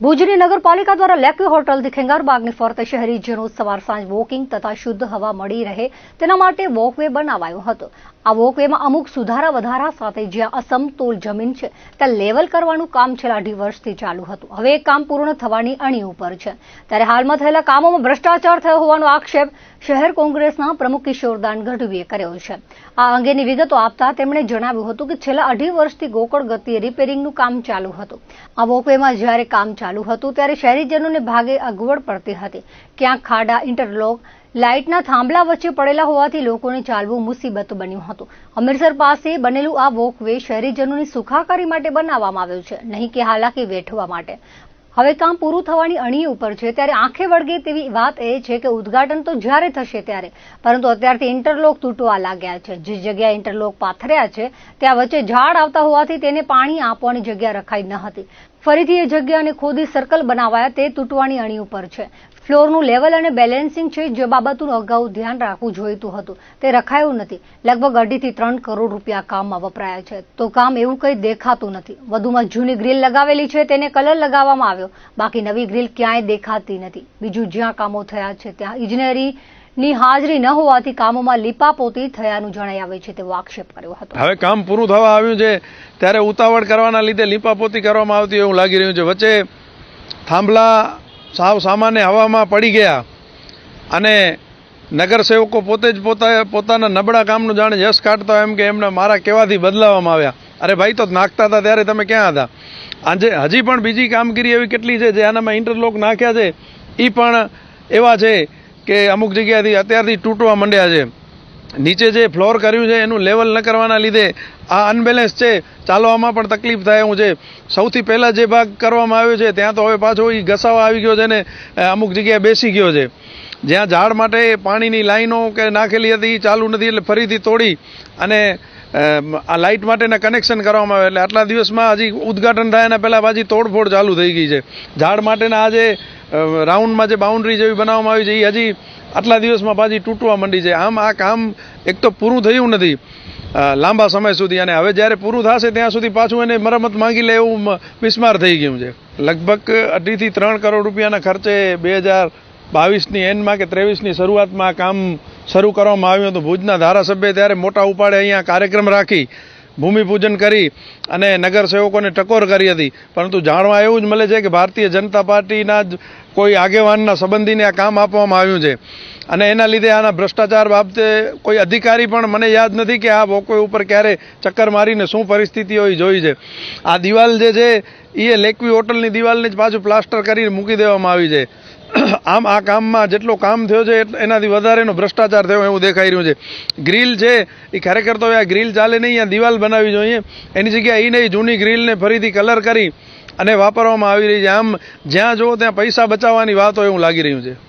ભુજની નગરપાલિકા દ્વારા લેક્વી હોટલથી ખેંગારબાગની ફરતે શહેરીજનો સવાર સાંજ વોકિંગ તથા શુદ્ધ હવા મળી રહે તેના માટે વોકવે બનાવાયો હતો. આ વોકવેમાં અમુક સુધારા વધારા સાથે જ્યાં અસમતોલ જમીન છે, ત્યાં લેવલ કરવાનું કામ છેલ્લા અઢી વર્ષથી ચાલુ હતું. હવે એ કામ પૂર્ણ થવાની અણી ઉપર છે. ત્યારે હાલમાં થયેલા કામોમાં ભ્રષ્ટાચાર થયો હોવાનો આક્ષેપ શહેર કોંગ્રેસના પ્રમુખ કિશોરદાન ગઢવીએ કર્યો છે. આ અંગેની વિગતો આપતા તેમણે જણાવ્યું હતું કે છેલ્લા અઢી વર્ષથી ગોકળ ગતિએ રિપેરિંગનું કામ ચાલુ હતું. આ વોકવેમાં જ્યારે કામ ચાલુ હતું ત્યારે શહેરીજનોને ભાગે અગવડ પડતી હતી. ક્યાંક ખાડા, ઇન્ટરલોક, લાઇટના થાંભલા વચ્ચે પડેલા હોવાથી લોકોને ચાલવું મુસીબત બન્યું હતું. અમૃતસર પાસે બનેલું આ વોકવે શહેરીજનોની સુખાકારી માટે બનાવવામાં આવ્યું છે. નહીં કે હાલાકી વેઠવા માટે. હવે કામ પૂરું થવાની અણી ઉપર છે, ત્યારે આંખે વળગે તેવી વાત એ છે કે ઉદ્ઘાટન તો જ્યારે થશે ત્યારે. પરંતુ અત્યારથી ઇન્ટરલોક તૂટવા લાગ્યા છે. જે જગ્યાએ ઇન્ટરલોક પાથર્યા છે, ત્યાં વચ્ચે ઝાડ આવતા હોવાથી તેને પાણી આપવાની જગ્યા રખાઈ ન હતી. ફરીથી એ જગ્યાને ખોદી સર્કલ બનાવાયા તે તૂટવાની અણી ઉપર છે. ફ્લોરનું લેવલ અને બેલેન્સિંગ છે જે બાબતનું અગાઉ ધ્યાન રાખવું જોઈતું હતું. તે રખાયું નથી. લગભગ અઢીથી ત્રણ કરોડ રૂપિયા કામમાં વપરાયા છે. તો કામ એવું કંઈ દેખાતું નથી. વધુમાં જૂની ગ્રીલ લગાવેલી છે, તેને કલર લગાવવામાં આવ્યો. બાકી નવી ગ્રીલ ક્યાંય દેખાતી નથી. બીજું જ્યાં કામો થયા છે, ત્યાં ઇજનેરીની હાજરી ન હોવાથી કામોમાં લીપાપોતી થયાનું જણાઈ આવે છે તેવો આક્ષેપ કર્યો હતો. હવે કામ પૂરું થવા આવ્યું છે, ત્યારે ઉતાવળ કરવાના લીધે લીપાપોતી કરવામાં આવતી એવું લાગી રહ્યું છે. વચ્ચે થાંભલા સાવ સામાન્ય હવામાં પડી ગયા. અને નગરસેવકો પોતે જ પોતા, પોતાના નબળા કામનું જાણે યશ કાઢતા હોય એમ કે એમને મારા કહેવાથી બદલાવવામાં આવ્યા. અરે ભાઈ તો નાખતા હતા ત્યારે તમે ક્યાં હતા? આજે હજી પણ બીજી કામગીરી એવી કેટલી છે જે આનામાં ઇન્ટરલોક નાખ્યા છે? એ પણ એવા છે કે અમુક જગ્યાએથી અત્યારથી તૂટવા માંડ્યા છે. નીચે જે ફ્લોર કર્યું છે એનું લેવલ ન કરવાના લીધે આ અનબેલેન્સ છે. ચાલવામાં પણ તકલીફ થાય એવું છે. સૌથી પહેલાં જે ભાગ કરવામાં આવ્યો છે, ત્યાં તો હવે પાછો એ ઘસાવા આવી ગયો છે ને અમુક જગ્યાએ બેસી ગયો છે. જ્યાં ઝાડ માટે પાણીની લાઈનો કે નાખેલી હતી એ ચાલુ નથી એટલે ફરીથી તોડી અને આ લાઇટ માટેના કનેક્શન કરવામાં આવે એટલે આટલા દિવસમાં હજી ઉદ્ઘાટન થાય એના પહેલાં પાછી તોડફોડ ચાલુ થઈ ગઈ છે. ઝાડ માટેના આ જે રાઉન્ડમાં જે બાઉન્ડ્રી જેવી બનાવવામાં આવી છે એ હજી આટલા દિવસમાં પાછી તૂટવા માંડી છે. આમ આ કામ એક તો પૂરું થયું નથી. લાંબા સમય સુધી અને હવે જ્યારે પૂરું થશે ત્યાં સુધી પાછું એને મરમત માંગી લે એવું બિસ્માર થઈ ગયું છે. લગભગ અઢીથી ત્રણ કરોડ રૂપિયાના ખર્ચે બે હજાર બાવીસની એન્ડમાં કે ત્રેવીસની શરૂઆતમાં કામ શરૂ કરવામાં આવ્યું હતું. ભુજના ધારાસભ્ય ત્યારે મોટા ઉપાડે અહીંયા કાર્યક્રમ રાખી ભૂમિપૂજન કરી અને નગરસેવકોને ટકોર કરી હતી. પરંતુ જાણવા એવું જ મળે છે કે ભારતીય જનતા પાર્ટીના જ કોઈ આગેવાનના સંબંધીને આ કામ આપવામાં આવ્યું છે. અને એના લીધે આના ભ્રષ્ટાચાર બાબતે કોઈ અધિકારી પણ મને યાદ નથી કે આ વોકવે ઉપર ક્યારે ચક્કર મારીને શું પરિસ્થિતિઓ જોઈ છે. આ દિવાલ જે છે એ લેકવી હોટલની દિવાલને જ પાછું પ્લાસ્ટર કરીને મૂકી દેવામાં આવી છે. આમ આ કામમાં જેટલો કામ થયો છે એનાથી વધારેનો ભ્રષ્ટાચાર થયો એવું દેખાઈ રહ્યું છે. ગ્રીલ છે, એ ખરેખર તો હવે આ ગ્રીલ ચાલે નહીં અહીંયા દિવાલ બનાવવી જોઈએ. એની જગ્યાએ એ નહીં, જૂની ગ્રીલને ફરીથી કલર કરી અને વાપરવામાં આવી રહી છે. આમ જ્યાં જુઓ ત્યાં પૈસા બચાવવાની વાત હોય એવું લાગી રહ્યું છે.